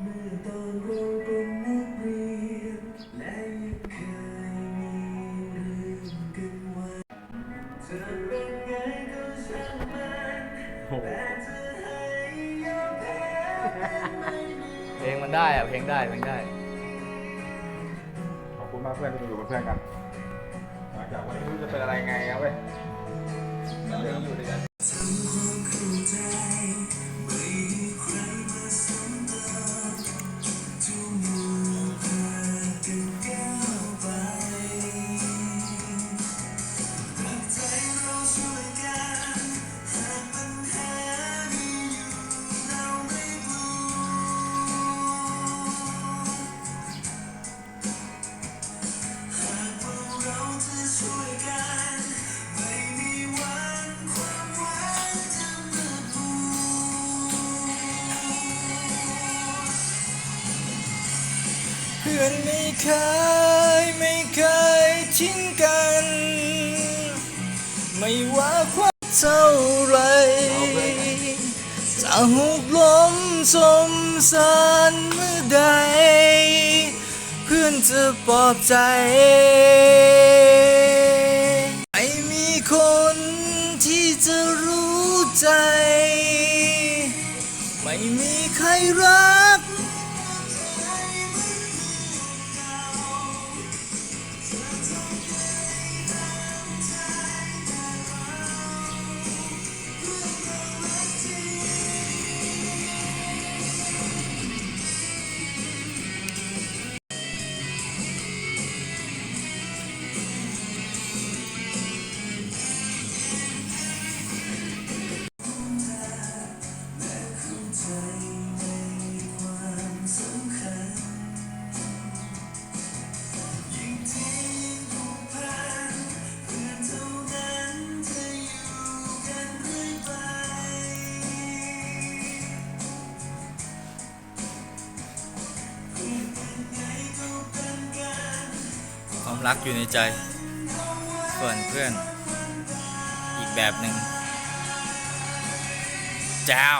เมื่อตอนเราเป็นนักเรียนและยังเคยมีเรื่องกันไว้เธอเป็นไงก็ช่างมันแต่เธอให้ยอมแพ้เป็นไม่มีเพลงมันได้อะเพลงได้เพลงได้ ขอบคุณมากเพื่อนที่มาอยู่เป็นเพื่อนกันหลังจากวันนี้ไม่รู้จะเป็นอะไรไงครับเว้ย เพื่อนไม่เคยไม่เคยทิ้งกัน ไม่ว่าความเท่าไรจะหุกล้มสมสารเมื่อใด เพื่อนจะปลอบใจไม่มีคนที่จะรู้ใจ ไม่มีใครรัก ความรักอยู่ในใจ ส่วนเพื่อนอีกแบบหนึ่งเจ้า